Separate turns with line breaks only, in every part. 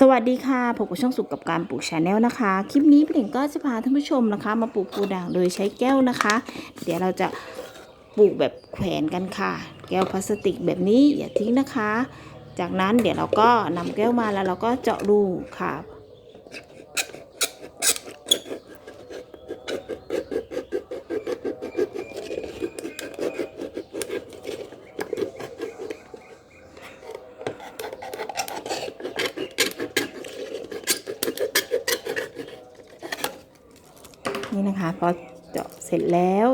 สวัสดีค่ะพบกับช่องสุขกับการปลูกชาแนลนะคะ คลิปนี้พี่เด่งก็จะพาท่านผู้ชมนะคะ มาปลูกปูด่างโดยใช้แก้วนะคะ เดี๋ยวเราจะปลูกแบบแขวนกันค่ะ แก้วพลาสติกแบบนี้อย่าทิ้งนะคะ จากนั้นเดี๋ยวเราก็นำแก้วมาแล้วเราก็เจาะรูค่ะ นี่นะคะพอเจาะเสร็จแล้ว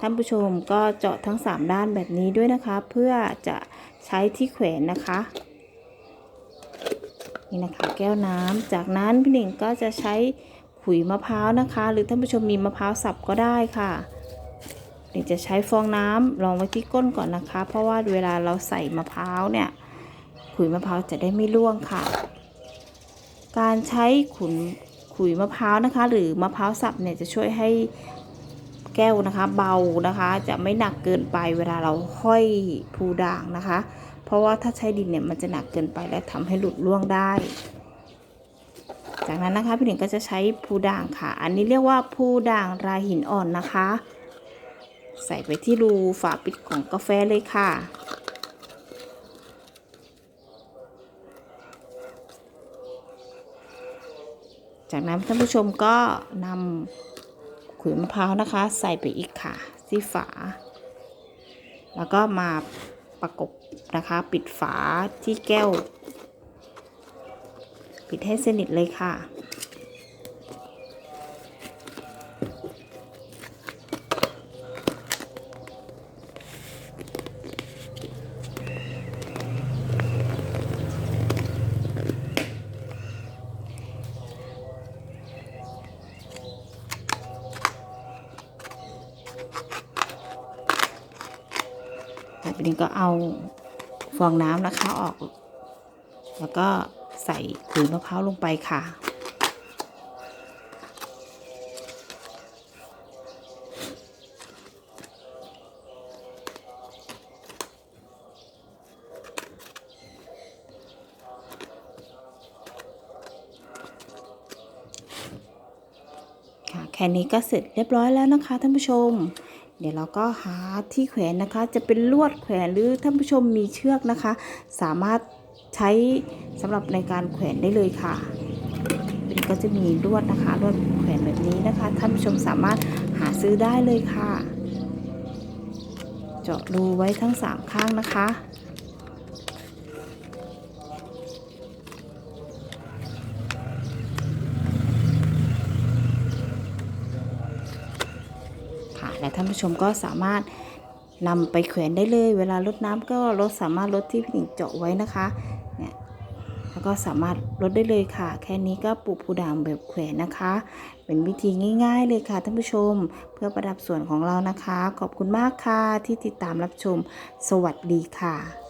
ท่านผู้ชมก็เจาะทั้ง 3 ด้านแบบนี้ด้วยนะคะ เพื่อจะใช้ที่แขวนนะคะนี่นะคะแก้วน้ำจากนั้นพี่หนิงก็จะใช้ขุยมะพร้าวนะคะ หรือท่านผู้ชมมีมะพร้าวสับก็ได้ค่ะหนิงจะใช้ฟองน้ำรองไว้ที่ก้นก่อนนะคะ เพราะว่าเวลาเราใส่มะพร้าวเนี่ยขุยมะพร้าวจะได้ไม่ร่วงค่ะ การใช้ขุน ขุยมะพร้าวนะคะ หรือมะพร้าวสับเนี่ยจะช่วยให้แก้วนะคะเบานะคะ จะไม่หนักเกินไปเวลาเราห้อยภูด่างนะคะ เพราะว่าถ้าใช้ดินเนี่ยมันจะหนักเกินไปและทำให้หลุดร่วงได้ จากนั้นนะคะพี่หนิงก็จะใช้ภูด่างค่ะ อันนี้เรียกว่าภูด่างรายหินอ่อนนะคะ ใส่ไปที่รูฝาปิดของกาแฟเลยค่ะ จากนั้นท่านผู้ชมก็นำขุยมะพร้าวนะคะ ใส่ไปอีกค่ะที่ฝา แล้วก็มาประกบนะคะ ปิดฝาที่แก้ว ปิดให้สนิทเลยค่ะ จากนี้ก็เอาฟองน้ำนะคะออก แล้วก็ใส่ขุยมะพร้าวลงไปค่ะค่ะแค่นี้ก็เสร็จเรียบร้อยแล้วนะคะท่านผู้ชม เดี๋ยวเราก็หาที่แขวนนะคะ จะเป็นลวดแขวนหรือท่านผู้ชมมีเชือกนะคะ สามารถใช้สำหรับในการแขวนได้เลยค่ะมันก็จะมีลวดนะคะลวดแขวนแบบนี้นะคะ ท่านผู้ชมสามารถหาซื้อได้เลยค่ะ เจาะรูไว้ทั้งสามข้างนะคะ และท่านผู้ชมก็สามารถนำไปแขวนได้เลย เวลาลดน้ำก็ลดสามารถลดที่พี่หนิงเจาะไว้นะคะเนี่ยแล้วก็สามารถลดได้เลยค่ะ แค่นี้ก็ปลูกผูด่างแบบแขวนนะคะ เป็นวิธีง่าย ๆ เลยค่ะท่านผู้ชม เพื่อประดับส่วนของเรานะคะ ขอบคุณมากค่ะที่ติดตามรับชม สวัสดีค่ะ